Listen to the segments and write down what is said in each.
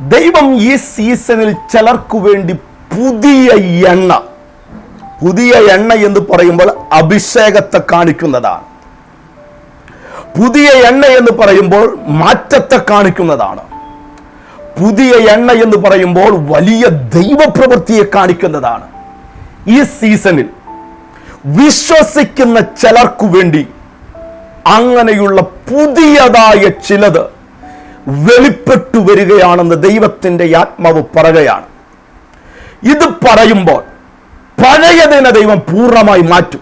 ദൈവം ഈ സീസണിൽ ചിലർക്കു വേണ്ടി പുതിയ എണ്ണ പുതിയ എണ്ണ എന്ന് പറയുമ്പോൾ അഭിഷേകത്തെ കാണിക്കുന്നതാണ്. പുതിയ എണ്ണ എന്ന് പറയുമ്പോൾ മാറ്റത്തെ കാണിക്കുന്നതാണ്. പുതിയ എണ്ണ എന്ന് പറയുമ്പോൾ വലിയ ദൈവപ്രവൃത്തിയെ കാണിക്കുന്നതാണ്. ഈ സീസണിൽ വിശ്വസിക്കുന്ന ചിലർക്കു വേണ്ടി അങ്ങനെയുള്ള പുതിയതായ ചിലത് വെളിപ്പെട്ടു വരികയാണെന്ന് ദൈവത്തിന്റെ ആത്മാവ് പറയുകയാണ്. ഇത് പറയുമ്പോൾ പഴയതിനെ ദൈവം പൂർണമായി മാറ്റും.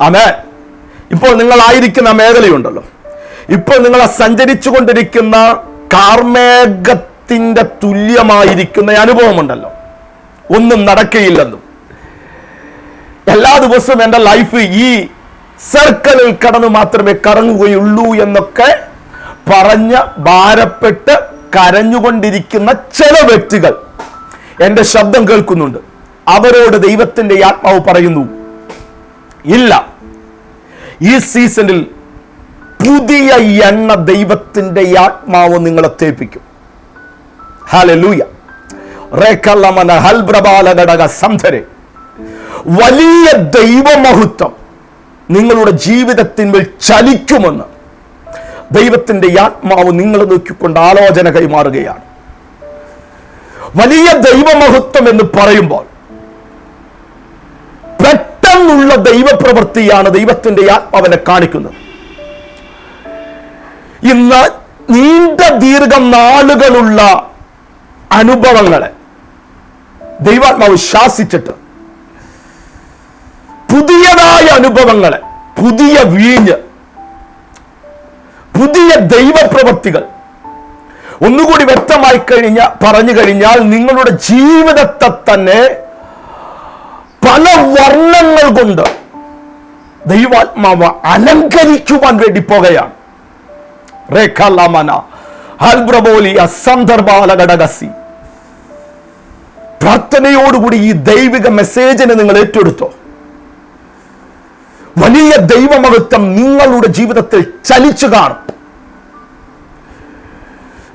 അമേ ഇപ്പോൾ നിങ്ങളായിരിക്കുന്ന മേഖലയുണ്ടല്ലോ. ഇപ്പോൾ നിങ്ങളെ സഞ്ചരിച്ചു കൊണ്ടിരിക്കുന്ന കാർമേഘത്തിന്റെ തുല്യമായിരിക്കുന്ന അനുഭവമുണ്ടല്ലോ. ഒന്നും നടക്കയില്ലെന്നും എല്ലാ ദിവസവും എന്റെ ലൈഫ് ഈ സർക്കിളിൽ കടന്നു മാത്രമേ കറങ്ങുകയുള്ളൂ എന്നൊക്കെ പറഞ്ഞ് ഭാരപ്പെട്ട് കരഞ്ഞുകൊണ്ടിരിക്കുന്ന ചില വ്യക്തികൾ എന്റെ ശബ്ദം കേൾക്കുന്നുണ്ട്. അവരോട് ദൈവത്തിന്റെ ആത്മാവ് പറയുന്നു ഇല്ല ഈ സീസണിൽ പുതിയ എണ്ണ ദൈവത്തിന്റെ ആത്മാവ് നിങ്ങളെ തേപ്പിക്കും. ഹാലലൂയ റേക്കല്ലമന ഹൽബ്രബാല ഘടക സംധരെ വലിയ ദൈവമഹത്വം നിങ്ങളുടെ ജീവിതത്തിന്മേൽ ചലിക്കുമെന്ന് ദൈവത്തിന്റെ ആത്മാവ് നിങ്ങളെ നോക്കിക്കൊണ്ട് ആലോചന കൈമാറുകയാണ്. വലിയ ദൈവമഹത്വം എന്ന് പറയുമ്പോൾ പെട്ടെന്നുള്ള ദൈവപ്രവൃത്തിയാണ് ദൈവത്തിന്റെ ആത്മാവനെ കാണിക്കുന്നത്. ഇന്ന് നീണ്ട ദീർഘം നാളുകളുള്ള അനുഭവങ്ങളെ ദൈവാത്മാവ് ശാസിച്ചിട്ട് പുതിയതായ അനുഭവങ്ങളെ പുതിയ വീഞ്ഞ് പുതിയ ദൈവപ്രവൃത്തികൾ. ഒന്നുകൂടി വ്യക്തമായി കഴിഞ്ഞ പറഞ്ഞു കഴിഞ്ഞാൽ നിങ്ങളുടെ ജീവിതത്തെ തന്നെ പല വർണങ്ങൾ കൊണ്ട് ദൈവാത്മാവ് അലങ്കരിക്കുവാൻ വേണ്ടി പോകുകയാണ്. റേഖാലാമന പ്രാർത്ഥനയോടുകൂടി ഈ ദൈവിക മെസ്സേജിനെ നിങ്ങൾ ഏറ്റെടുത്തോ. വലിയ ദൈവമഹത്വം നിങ്ങളുടെ ജീവിതത്തിൽ ചലിച്ചു കാണും.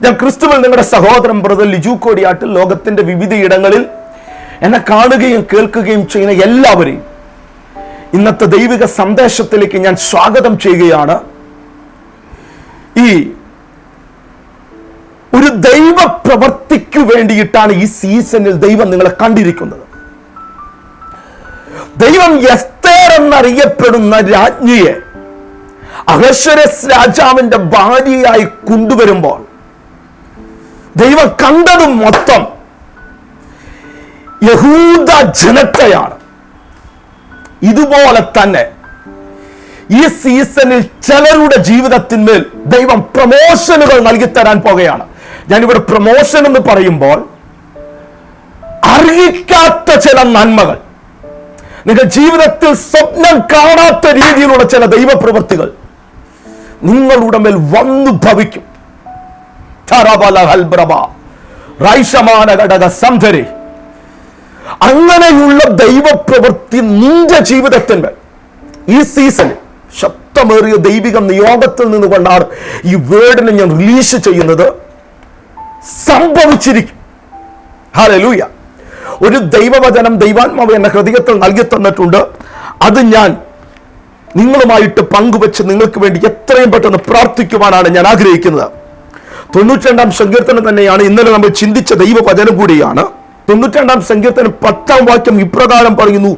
ഞാൻ ക്രിസ്തുവിൽ നിങ്ങളുടെ സഹോദരൻ ബ്രദർ ലിജു കോടിയാട്ടിൽ ലോകത്തിന്റെ വിവിധയിടങ്ങളിൽ എന്നെ കാണുകയും കേൾക്കുകയും ചെയ്യുന്ന എല്ലാവരെയും ഇന്നത്തെ ദൈവിക സന്ദേശത്തിലേക്ക് ഞാൻ സ്വാഗതം ചെയ്യുകയാണ്. ഈ ഒരു ദൈവ പ്രവർത്തിക്കു വേണ്ടിയിട്ടാണ് ഈ സീസണിൽ ദൈവം നിങ്ങളെ കണ്ടിരിക്കുന്നത്. ദൈവം എസ്തേർ എന്നറിയപ്പെടുന്ന രാജ്ഞിയെ അഹശ്വരസ് രാജാവിന്റെ ഭാര്യയായി കൊണ്ടുവരുമ്പോൾ ദൈവം കണ്ടത് മൊത്തം യഹൂദ ജനത്തെയാണ്. ഇതുപോലെ തന്നെ ഈ സീസണിൽ ചിലരുടെ ജീവിതത്തിന്മേൽ ദൈവം പ്രമോഷനുകൾ നൽകി തരാൻ പോകുകയാണ് ഞാനിവിടെ പ്രമോഷൻ എന്ന് പറയുമ്പോൾ അറിയിക്കാത്ത ചില നന്മകൾ നിങ്ങൾ ജീവിതത്തിൽ സ്വപ്നം കാണാത്ത രീതിയിലുള്ള ചില ദൈവപ്രവൃത്തികൾ നിങ്ങളുടെ മേൽ വന്നു ഭവിക്കും ധരബല ഹൽബ്രബ, റൈഷമാന ഘടക സംധരെ അങ്ങനെയുള്ള ദൈവപ്രവൃത്തി നിന്റെ ജീവിതത്തിന്മേൽ ഈ സീസണിൽ ശക്തമേറിയ ദൈവിക നിയോഗത്തിൽ നിന്നുകൊണ്ടാണ് ഈ വേർഡിനെ ഞാൻ റിലീസ് ചെയ്യുന്നത്. സംഭവിച്ചിരിക്കും. ഹാലലൂയ ഒരു ദൈവവചനം ദൈവാത്മാവ് എന്ന ഹൃദയത്തിൽ നൽകി തന്നിട്ടുണ്ട്. അത് ഞാൻ നിങ്ങളുമായിട്ട് പങ്കുവെച്ച് നിങ്ങൾക്ക് വേണ്ടി എത്രയും പെട്ടെന്ന് പ്രാർത്ഥിക്കുവാനാണ് ഞാൻ ആഗ്രഹിക്കുന്നത്. തൊണ്ണൂറ്റിരണ്ടാം സങ്കീർത്തനം തന്നെയാണ് ഇന്നലെ നമ്മൾ ചിന്തിച്ച ദൈവവചനം കൂടിയാണ്. തൊണ്ണൂറ്റിരണ്ടാം സങ്കീർത്തനം പത്താം വാക്യം ഇപ്രകാരം പറയുന്നു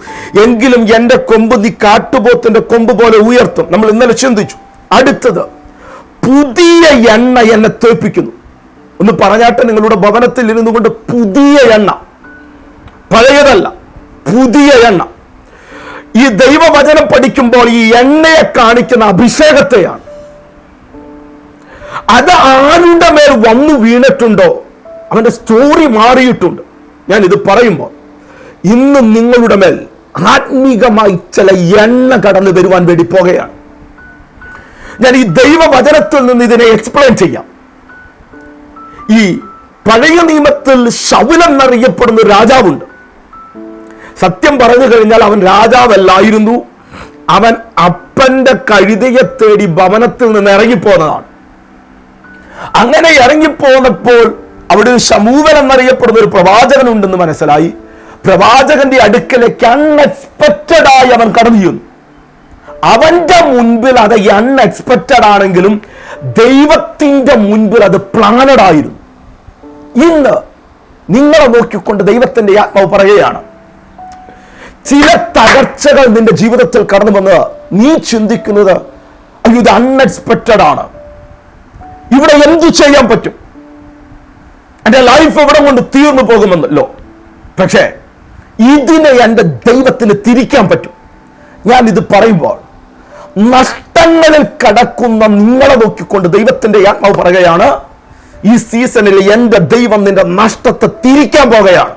എങ്കിലും എന്റെ കൊമ്പ് നീ കാട്ടുപോത്തിന്റെ കൊമ്പ് പോലെ ഉയർത്തും. നമ്മൾ ഇന്നലെ ചിന്തിച്ചു. അടുത്തത് പുതിയ എണ്ണ എന്നെ തേപ്പിക്കുന്നു. ഒന്ന് പറഞ്ഞാട്ടെ നിങ്ങളുടെ ഭവനത്തിൽ ഇരുന്നു കൊണ്ട് പുതിയ എണ്ണ. പഴയതല്ല പുതിയ എണ്ണ. ഈ ദൈവവചനം പഠിക്കുമ്പോൾ ഈ എണ്ണയെ കാണിക്കുന്ന അഭിഷേകത്തെയാണ്. അത് ആരുടെ മേൽ വന്നു വീണിട്ടുണ്ടോ? അവന്റെ സ്റ്റോറി മാറിയിട്ടുണ്ട്. ഞാൻ ഇത് പറയുമ്പോൾ ഇന്ന് നിങ്ങളുടെ മേൽ ആത്മീകമായി ചില എണ്ണ കടന്നു വരുവാൻ വേണ്ടി പോകുകയാണ്. ഞാൻ ഈ ദൈവവചനത്തിൽ നിന്ന് ഇതിനെ എക്സ്പ്ലെയിൻ ചെയ്യാം. ഈ പഴയ നിയമത്തിൽ ശൗലെന്നറിയപ്പെടുന്ന രാജാവുണ്ട്. സത്യം പറഞ്ഞു കഴിഞ്ഞാൽ അവൻ രാജാവല്ലായിരുന്നു. അവൻ അപ്പന്റെ കഴുതയെ തേടി ഭവനത്തിൽ നിന്ന് ഇറങ്ങിപ്പോന്നതാണ്. അങ്ങനെ ഇറങ്ങിപ്പോന്നപ്പോൾ അവിടെ ഒരു ശമൂവൻ എന്നറിയപ്പെടുന്ന ഒരു പ്രവാചകൻ ഉണ്ടെന്ന് മനസ്സിലായി. പ്രവാചകന്റെ അടുക്കലേക്ക് അൺഎക്സ്പെക്റ്റഡ് ആയി അവൻ കടന്നു ചെന്നു. അവന്റെ മുൻപിൽ അത് അൺഎക്സ്പെക്റ്റഡ് ആണെങ്കിലും ദൈവത്തിന്റെ മുൻപിൽ അത് പ്ലാനഡ് ആയിരുന്നു. ഇന്ന് നിങ്ങളെ നോക്കിക്കൊണ്ട് ദൈവത്തിന്റെ ആത്മാവ് പറയുകയാണ് ചില തകർച്ചകൾ നിന്റെ ജീവിതത്തിൽ കടന്നു വന്ന് നീ ചിന്തിക്കുന്നത് അയ്യോ ഇത് അൺഎക്സ്പെക്റ്റഡ് ആണ്. ഇവിടെ എന്തു ചെയ്യാൻ പറ്റും? എന്റെ ലൈഫ് ഇവിടെ കൊണ്ട് തീർന്നു പോകുമെന്നല്ലോ. പക്ഷേ ഇതിനെ എന്റെ ദൈവത്തിന് തിരിക്കാൻ പറ്റും. ഞാൻ ഇത് പറയുമ്പോൾ നഷ്ടങ്ങളിൽ കടക്കുന്ന നിങ്ങളെ നോക്കിക്കൊണ്ട് ദൈവത്തിന്റെ ആത്മാവ് പറയുകയാണ് ഈ സീസണിൽ എന്റെ ദൈവം നിന്റെ നഷ്ടത്തെ തിരിക്കാൻ പോകുകയാണ്.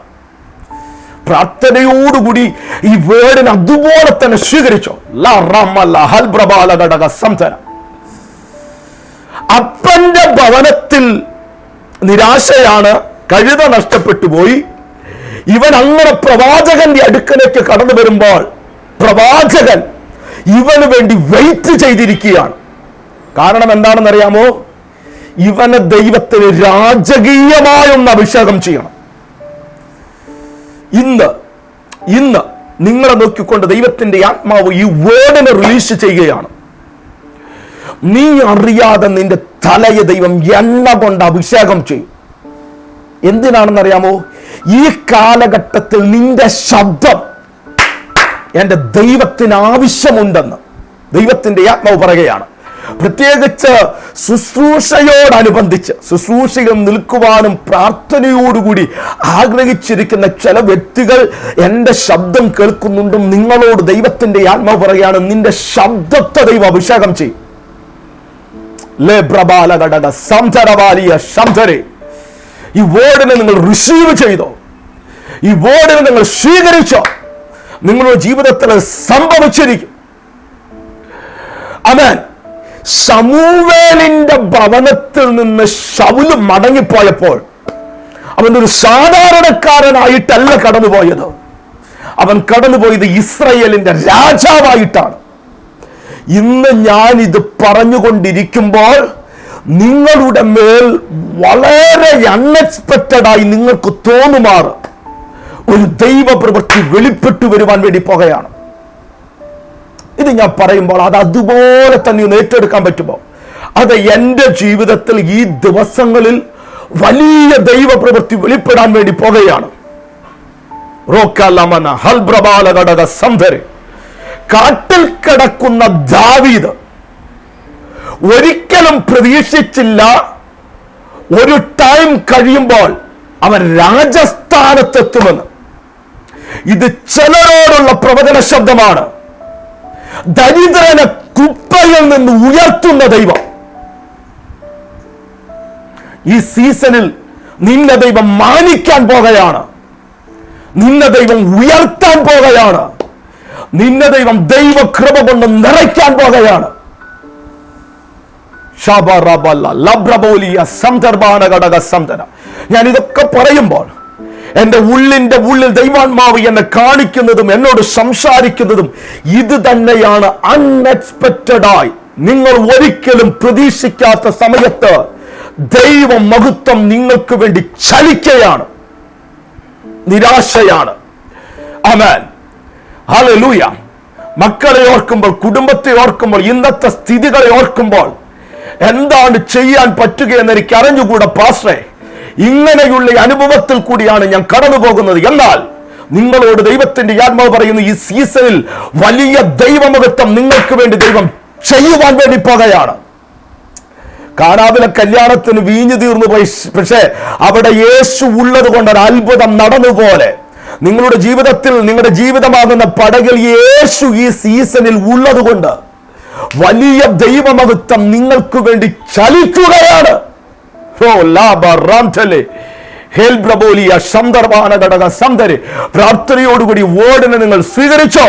പ്രാർത്ഥനയോടുകൂടി ഈ വേർഡിനെ അതുപോലെ തന്നെ സ്വീകരിച്ചോ. ലാ റമ ല ഹൽ പ്രബാല ഘടക സംസര അപ്പന്റെ ഭവനത്തിൽ നിരാശയാണ് കഴുത നഷ്ടപ്പെട്ടു പോയി. ഇവൻ അങ്ങനെ പ്രവാചകന്റെ അടുക്കലേക്ക് കടന്നു വരുമ്പോൾ പ്രവാചകൻ ഇവന് വേണ്ടി വെയിറ്റ് ചെയ്തിരിക്കുകയാണ്. കാരണം എന്താണെന്നറിയാമോ? ഇവനെ ദൈവത്തിന് രാജകീയമായൊന്ന് അഭിഷേകം ചെയ്യണം. ഇന്ന് ഇന്ന് നിങ്ങളെ നോക്കിക്കൊണ്ട് ദൈവത്തിന്റെ ആത്മാവ് ഈ വേർഡിനെ റിലീസ് ചെയ്യുകയാണ്. നീ അറിയാതെ നിന്റെ തലയെ ദൈവം എണ്ണ കൊണ്ട് അഭിഷേകം ചെയ്യും. എന്തിനാണെന്നറിയാമോ? ഈ കാലഘട്ടത്തിൽ നിന്റെ ശബ്ദം എന്റെ ദൈവത്തിന് ആവശ്യമുണ്ടെന്ന്. ദൈവത്തിന്റെ ആത്മാവ് പറയുകയാണ്. പ്രത്യേകിച്ച് ശുശ്രൂഷയോടനുബന്ധിച്ച് ശുശ്രൂഷയിൽ നിൽക്കുവാനും പ്രാർത്ഥനയോടുകൂടി ആഗ്രഹിച്ചിരിക്കുന്ന ചില വ്യക്തികൾ എന്റെ ശബ്ദം കേൾക്കുന്നുണ്ടും നിങ്ങളോട് ദൈവത്തിന്റെ ആത്മാവ് പറയുകയാണ് നിന്റെ ശബ്ദത്തെ ദൈവം അഭിഷേകം ചെയ്യും. ഈ വേർഡിനെ നിങ്ങൾ റിസീവ് ചെയ്തോ? ഈ വേർഡിനെ നിങ്ങൾ സ്വീകരിച്ചോ? നിങ്ങളുടെ ജീവിതത്തിൽ സംഭവിച്ചിരിക്കും. അവൻ സമൂവേലിന്റെ ഭവനത്തിൽ നിന്ന് ശൗൽ മടങ്ങിപ്പോയപ്പോൾ അവൻ ഒരു സാധാരണക്കാരനായിട്ടല്ല കടന്നുപോയത്. അവൻ കടന്നുപോയത് ഇസ്രയേലിന്റെ രാജാവായിട്ടാണ്. ഇന്ന് ഞാൻ ഇത് പറഞ്ഞുകൊണ്ടിരിക്കുമ്പോൾ നിങ്ങളുടെ മേൽ വളരെ അൺഎക്സ്പെക്റ്റഡ് ആയി നിങ്ങൾക്ക് തോന്നുമാർ. ഒരു ദൈവ പ്രവൃത്തി വെളിപ്പെട്ടു വരുവാൻ വേണ്ടി പോകുകയാണ്. ഇത് ഞാൻ പറയുമ്പോൾ അത് അതുപോലെ തന്നെ ഒന്ന് ഏറ്റെടുക്കാൻ പറ്റുമോ? അത് എന്റെ ജീവിതത്തിൽ ഈ ദിവസങ്ങളിൽ വലിയ ദൈവ പ്രവൃത്തി വെളിപ്പെടാൻ വേണ്ടി പോകുകയാണ്. റോക്കാലമന ഹൽബ്രബാലഘടക സംധരെ കാട്ടിൽ കിടക്കുന്ന ദാവീദ് ഒരിക്കലും പ്രതീക്ഷിച്ചില്ല. ഒരു ടൈം കഴിയുമ്പോൾ അവൻ രാജസ്ഥാനത്തെത്തുമെന്ന്. ഇത് ചിലരോടുള്ള പ്രവചന ശബ്ദമാണ്. ദരിദ്രനെ കുപ്പയിൽ നിന്ന് ഉയർത്തുന്ന ദൈവം. ഈ സീസണിൽ നിന്നെ ദൈവം മാനിക്കാൻ പോകുകയാണ് നിന്നെ ദൈവം ഉയർത്താൻ പോകുകയാണ് നിന്നെ ദൈവം ദൈവ കൃപ കൊണ്ട് നിറയ്ക്കാൻ പോകുകയാണ്. ഞാൻ ഇതൊക്കെ പറയുമ്പോൾ എന്റെ ഉള്ളിന്റെ ഉള്ളിൽ ദൈവാത്മാവ് എന്നെ കാണിക്കുന്നതും എന്നോട് സംസാരിക്കുന്നതും ഇത് തന്നെയാണ് അൺഎക്സ്പെക്റ്റഡായി നിങ്ങൾ ഒരിക്കലും പ്രതീക്ഷിക്കാത്ത സമയത്ത് ദൈവ മഹത്വം നിങ്ങൾക്ക് വേണ്ടി ചലിക്കയാണ്. നിരാശയാണ്. അമേൻ ഹല്ലേലൂയ മക്കളെ ഓർക്കുമ്പോൾ കുടുംബത്തെ ഓർക്കുമ്പോൾ ഇന്നത്തെ സ്ഥിതികളെ ഓർക്കുമ്പോൾ എന്താണ് ചെയ്യാൻ പറ്റുകയെന്ന് എനിക്ക് അറിഞ്ഞുകൂടെ പാസ്റ്റേ ഇങ്ങനെയുള്ള അനുഭവത്തിൽ കൂടിയാണ് ഞാൻ കടന്നു പോകുന്നത്. എന്നാൽ നിങ്ങളോട് ദൈവത്തിന്റെ ആത്മാവ് പറയുന്ന ഈ സീസണിൽ വലിയ ദൈവമഹത്വം നിങ്ങൾക്ക് വേണ്ടി ദൈവം ചെയ്യുവാൻ വേണ്ടി പോകുകയാണ്. കാനാവിലെ കല്യാണത്തിന് വീഞ്ഞു തീർന്നു പോയി പക്ഷേ അവിടെ യേശു ഉള്ളത് കൊണ്ട് ഒരു അത്ഭുതം നടന്നുപോലെ നിങ്ങളുടെ ജീവിതത്തിൽ നിങ്ങളുടെ ജീവിതമാകുന്ന പടകിൽ യേശു ഈ സീസണിൽ ഉള്ളതുകൊണ്ട് വലിയ ദൈവമഹത്വം നിങ്ങൾക്ക് വേണ്ടി ചലിക്കുകയാണ്. ഓ ലാഭ ഹേൽ പ്രാർത്ഥനയോടുകൂടി ഓടിനെ നിങ്ങൾ സ്വീകരിച്ചോ?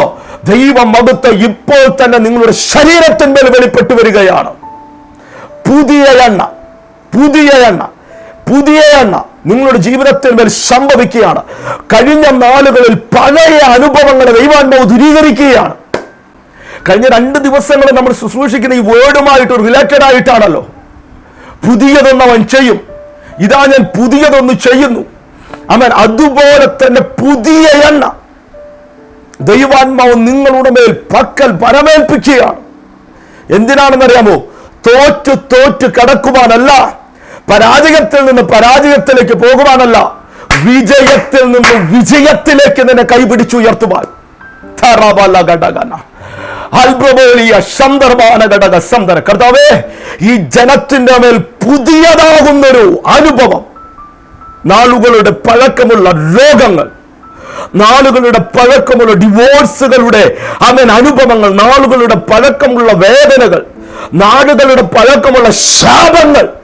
ദൈവമഹത്വം ഇപ്പോൾ തന്നെ നിങ്ങളുടെ ശരീരത്തിന്മേൽ വെളിപ്പെട്ടു വരികയാണ്. പുതിയ എണ്ണ പുതിയ എണ്ണ പുതിയ എണ്ണ. നിങ്ങളുടെ ജീവിതത്തിൽ മേൽ സംഭവിക്കുകയാണ്. കഴിഞ്ഞ നാളുകളിൽ പഴയ അനുഭവങ്ങളെ ദൈവാത്മാവ് ദൂരീകരിക്കുകയാണ്. കഴിഞ്ഞ രണ്ട് ദിവസങ്ങൾ നമ്മൾ ശുശ്രൂഷിക്കുന്ന ഈ വേർഡുമായിട്ട് റിലേറ്റഡ് ആയിട്ടാണല്ലോ. പുതിയതൊന്ന് അവൻ ചെയ്യും. ഇതാ ഞാൻ പുതിയതൊന്ന് ചെയ്യുന്നു. അവൻ അതുപോലെ തന്നെ പുതിയ എണ്ണ. ദൈവാത്മാവ് നിങ്ങളുടെ മേൽ പക്കൽ പരമേൽപ്പിക്കുകയാണ്. എന്തിനാണെന്നറിയാമോ? തോറ്റു തോറ്റു കടക്കുവാനല്ല. പരാജയത്തിൽ നിന്ന് പരാജയത്തിലേക്ക് പോകുവാനല്ല വിജയത്തിൽ നിന്ന് വിജയത്തിലേക്ക് നിന്നെ കൈപിടിച്ചുയർത്തുവാൻ. കർത്താവേ ഈ ജനത്തിന്റെ മേൽ പുതിയതാകുന്നൊരു അനുഭവം. നാളുകളുടെ പഴക്കമുള്ള രോഗങ്ങൾ നാളുകളുടെ പഴക്കമുള്ള ഡിവോഴ്സുകളുടെ അങ്ങനെ അനുഭവങ്ങൾ നാളുകളുടെ പഴക്കമുള്ള വേദനകൾ നാടുകളുടെ പഴക്കമുള്ള ശാപങ്ങൾ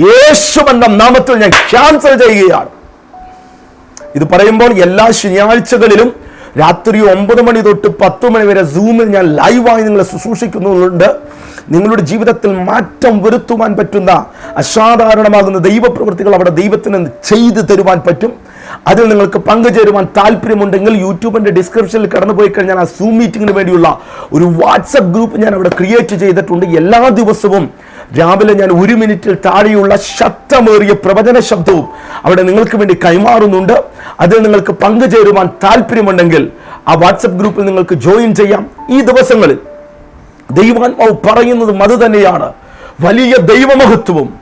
യേശുവെന്ന നാമത്തിൽ ഞാൻ ക്യാൻസൽ ചെയ്യുകയാണ്. ഇത് പറയുമ്പോൾ എല്ലാ ശനിയാഴ്ചകളിലും രാത്രി ഒമ്പത് മണി തൊട്ട് പത്ത് മണി വരെ സൂമിൽ ഞാൻ ലൈവായി നിങ്ങളെ ശുശ്രൂഷിക്കുന്നുണ്ട്. നിങ്ങളുടെ ജീവിതത്തിൽ മാറ്റം വരുത്തുവാൻ പറ്റുന്ന അസാധാരണമാകുന്ന ദൈവപ്രവൃത്തികൾ അവിടെ ദൈവത്തിന് ചെയ്തു തരുവാൻ പറ്റും. അതിൽ നിങ്ങൾക്ക് പങ്കുചേരുവാൻ താല്പര്യമുണ്ടെങ്കിൽ യൂട്യൂബിന്റെ ഡിസ്ക്രിപ്ഷനിൽ കടന്നു പോയി കഴിഞ്ഞാൽ ആ സൂം മീറ്റിങ്ങിന് വേണ്ടിയുള്ള ഒരു വാട്സപ്പ് ഗ്രൂപ്പ് ഞാൻ അവിടെ ക്രിയേറ്റ് ചെയ്തിട്ടുണ്ട്. എല്ലാ ദിവസവും രാവിലെ ഞാൻ ഒരു മിനിറ്റിൽ താഴെയുള്ള ശക്തമേറിയ പ്രവചന ശബ്ദവും അവിടെ നിങ്ങൾക്ക് വേണ്ടി കൈമാറുന്നുണ്ട്. അതിൽ നിങ്ങൾക്ക് പങ്കുചേരുവാൻ താല്പര്യമുണ്ടെങ്കിൽ ആ വാട്സപ്പ് ഗ്രൂപ്പിൽ നിങ്ങൾക്ക് ജോയിൻ ചെയ്യാം. ഈ ദിവസങ്ങളിൽ ദൈവാത്മാവ് പറയുന്നതും അത് തന്നെയാണ്. വലിയ ദൈവമഹത്വവും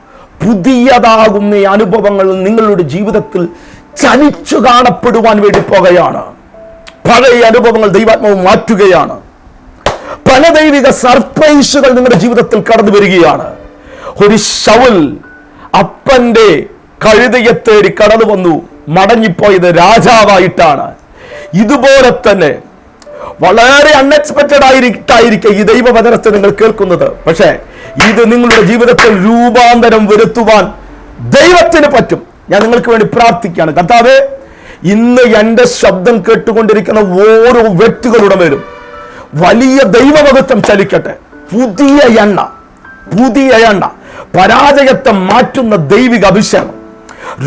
പുതിയതാകുന്ന അനുഭവങ്ങൾ നിങ്ങളുടെ ജീവിതത്തിൽ ചലിച്ചു കാണപ്പെടുവാൻ വേണ്ടി പോകുകയാണ്. പഴയ അനുഭവങ്ങൾ ദൈവാത്മാവ് മാറ്റുകയാണ്. പല ദൈവിക സർപ്രൈസുകൾ നിങ്ങളുടെ ജീവിതത്തിൽ കടന്നു വരികയാണ് ഒരു ശവൽ അപ്പന്റെ കഴുതയെ തേടി കടന്നു വന്നു മടങ്ങിപ്പോയത് രാജാവായിട്ടാണ്. ഇതുപോലെ തന്നെ വളരെ അൺഎക്സ്പെക്റ്റഡ് ആയിരിക്കായിരിക്കും ഈ ദൈവവചനത്തെ നിങ്ങൾ കേൾക്കുന്നത്. പക്ഷേ ഇത് നിങ്ങളുടെ ജീവിതത്തിൽ രൂപാന്തരം വരുത്തുവാൻ ദൈവത്തിന് പറ്റും. ഞാൻ നിങ്ങൾക്ക് വേണ്ടി പ്രാർത്ഥിക്കുകയാണ്. കർത്താവ് ഇന്ന് എന്റെ ശബ്ദം കേട്ടുകൊണ്ടിരിക്കുന്ന ഓരോ വ്യക്തികളുടെ മേലും വലിയ ദൈവമഹത്വം ചലിക്കട്ടെ. പുതിയ എണ്ണ പുതിയ എണ്ണ. പരാജയത്തെ മാറ്റുന്ന ദൈവിക അഭിഷേകം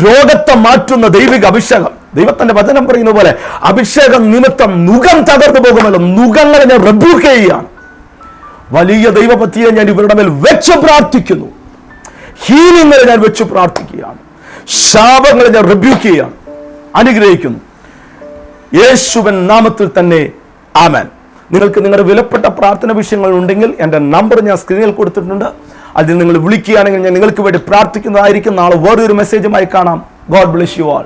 രോഗത്തെ മാറ്റുന്ന ദൈവിക അഭിഷേകം. ദൈവത്തിന്റെ വചനം പറയുന്ന പോലെ അഭിഷേകം നിമിത്തം നുഖം തകർന്നു പോകുമല്ലോ. നുകങ്ങളെ ഞാൻ റബ്യൂക്ക് ചെയ്യുകയാണ്. വലിയ ദൈവപത്തിയെ ഞാൻ ഇവരുടെ മേൽ വെച്ച് പ്രാർത്ഥിക്കുന്നു. ഹീലിങ്ങളെ ഞാൻ വെച്ച് പ്രാർത്ഥിക്കുകയാണ്. ശാപങ്ങളെ ഞാൻ റബ്യൂക്ക് ചെയ്യുകയാണ്. അനുഗ്രഹിക്കുന്നു. യേശുവൻ നാമത്തിൽ തന്നെ ആമൻ. നിങ്ങൾക്ക് നിങ്ങളുടെ വിലപ്പെട്ട പ്രാർത്ഥന വിഷയങ്ങൾ ഉണ്ടെങ്കിൽ എന്റെ നമ്പർ ഞാൻ സ്ക്രീനിൽ കൊടുത്തിട്ടുണ്ട്. അതിൽ നിങ്ങൾ വിളിക്കുകയാണെങ്കിൽ ഞാൻ നിങ്ങൾക്ക് വേണ്ടി പ്രാർത്ഥിക്കുന്നതായിരിക്കും. നാളെ വേറൊരു മെസ്സേജുമായി കാണാം. God bless you all